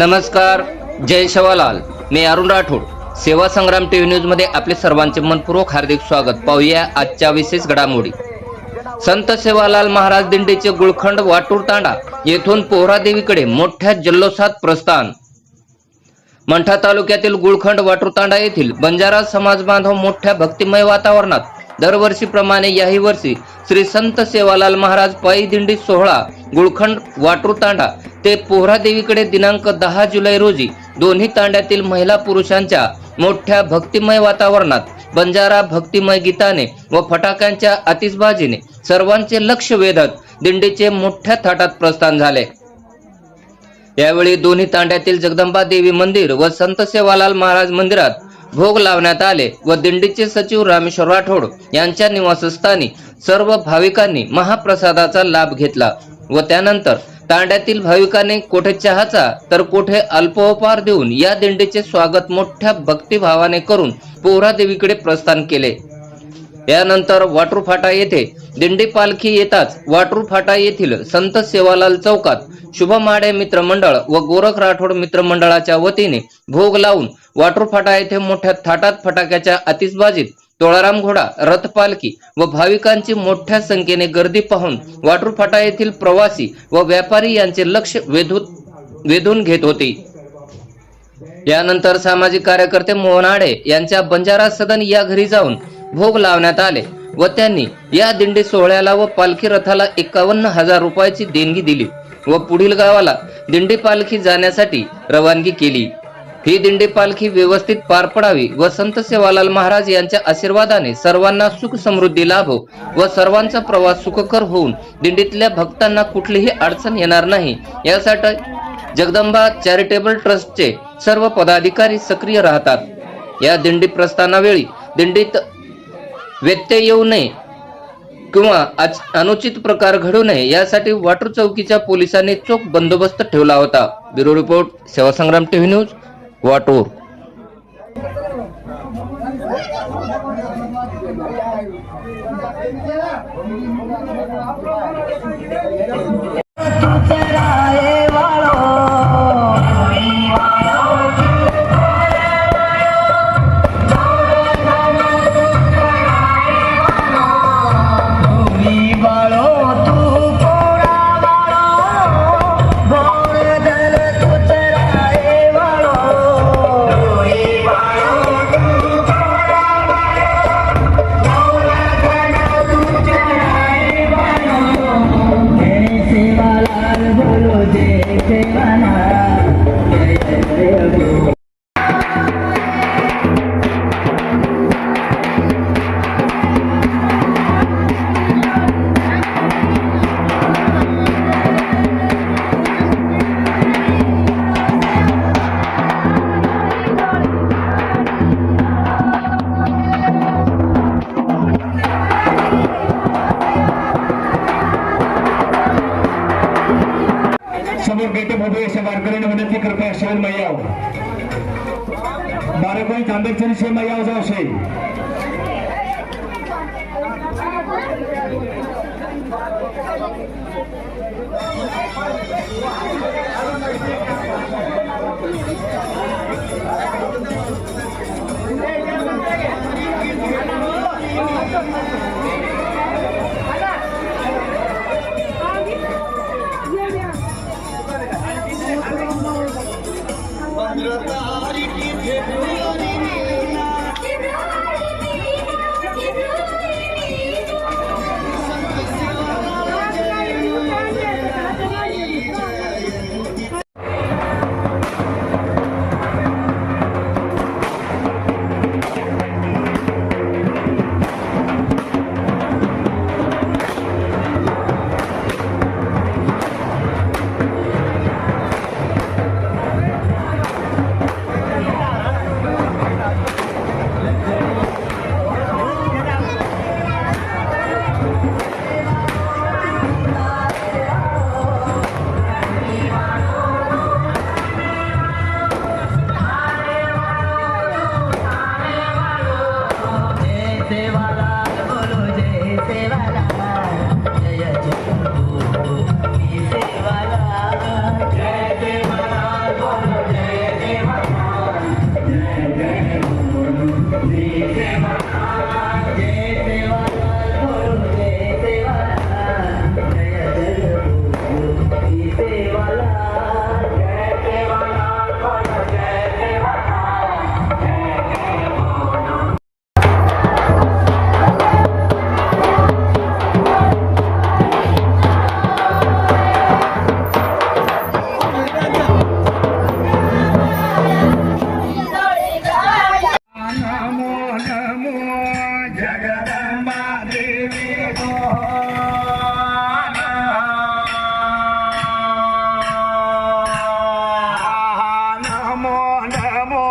नमस्कार जय शवालाल. मी अरुण राठोड. सेवा संग्राम टीव्ही न्यूजमध्ये आपले सर्वांचे मनपूर्वक हार्दिक स्वागत. पाहूया आजच्या विशेष घडामोडी. संत सेवालाल महाराज दिंडीचे गुळखंड वाटूर तांडा येथून पोहरादेवीकडे मोठ्या जल्लोषात प्रस्थान. मंठा तालुक्यातील गुळखंड वाटुरतांडा येथील बंजारा समाज बांधव मोठ्या भक्तिमय वातावरणात दरवर्षीप्रमाणे याही वर्षी श्री संत सेवालाल महाराज पायी दिंडी सोहळा गुळखंड वाटुरतांडा ते पोहरादेवीकडे दिनांक दहा जुलै रोजी दोन्ही तांड्यातील महिला पुरुषांच्या मोठ्या भक्तिमय वातावरणात बंजारा भक्तिमय गीताने व फटाक्यांच्या आतिषबाजीने सर्वांचे लक्ष वेधत दिंडीचे मोठ्या थाटात प्रस्थान झाले. यावेळी दोन्ही तांड्यातील जगदंबा देवी मंदिर व संत सेवालाल महाराज मंदिरात भोग लावण्यात आले व दिंडीचे सचिव रामेश्वर राठोड यांच्या निवासस्थानी सर्व भाविकांनी महाप्रसादाचा लाभ घेतला व त्यानंतर तांड्यातील भाविकांनी कोठे चहाचा तर कोठे अल्पोपहार देऊन या दिंडीचे स्वागत मोठ्या भक्तिभावाने करून पोहरा देवीकडे प्रस्थान केले. यानंतर वाटरू फाटा येथे दिंडी पालखी येताच वाटरू फाटा येथील संत सेवालाल चौकात शुभ माडे मित्रमंडळ व गोरख राठोड मित्रमंडळाच्या वतीने भोग लावून वाटरू फाटा येथे मोठ्या थाटात फटाक्याच्या आतिषबाजीत तोळाराम घोडा रथ पालखी व भाविकांची मोठ्या संख्येने गर्दी पाहून वाटरू फाटा येथील प्रवासी व व्यापारी यांचे लक्ष वेधून वेधून घेत होते. यानंतर सामाजिक कार्यकर्ते मोहन आडे यांच्या बंजारा सदन या घरी जाऊन भोग लावण्यात आले व त्यांनी या दिंडी सोहळ्याला व पालखी रथाला एकावन्न हजार रुपयाची देणगी दिली व पुढील गावाला दिंडी पालखी जाण्यासाठी रवानगी केली. ही दिंडी पालखी व्यवस्थित पार पडावी व संत सेवालाल महाराज यांच्या आशीर्वादाने सर्वांना सुख समृद्धी लाभो व सर्वांचा प्रवास सुखकर होऊन दिंडीतल्या भक्तांना कुठलीही अडचण येणार नाही. यासाठी जगदंबा चॅरिटेबल ट्रस्टचे सर्व पदाधिकारी सक्रिय राहतात. या दिंडी प्रस्थानावेळी दिंडीत व्यत्यय येऊ नये किंवा अनुचित प्रकार घडू नये यासाठी वाटर चौकीच्या पोलिसांनी चोख बंदोबस्त ठेवला होता. ब्युरो रिपोर्ट सेवा संग्राम टीव्ही न्यूज वाटूर. समोर गेटे मोठे अशा वारकऱ्यांना विनंती कृपया शेल मैयाव बाराकोई तांबेचरी शे मैयाव Gracias. నమో జగదంబా దేవి నమో నమో.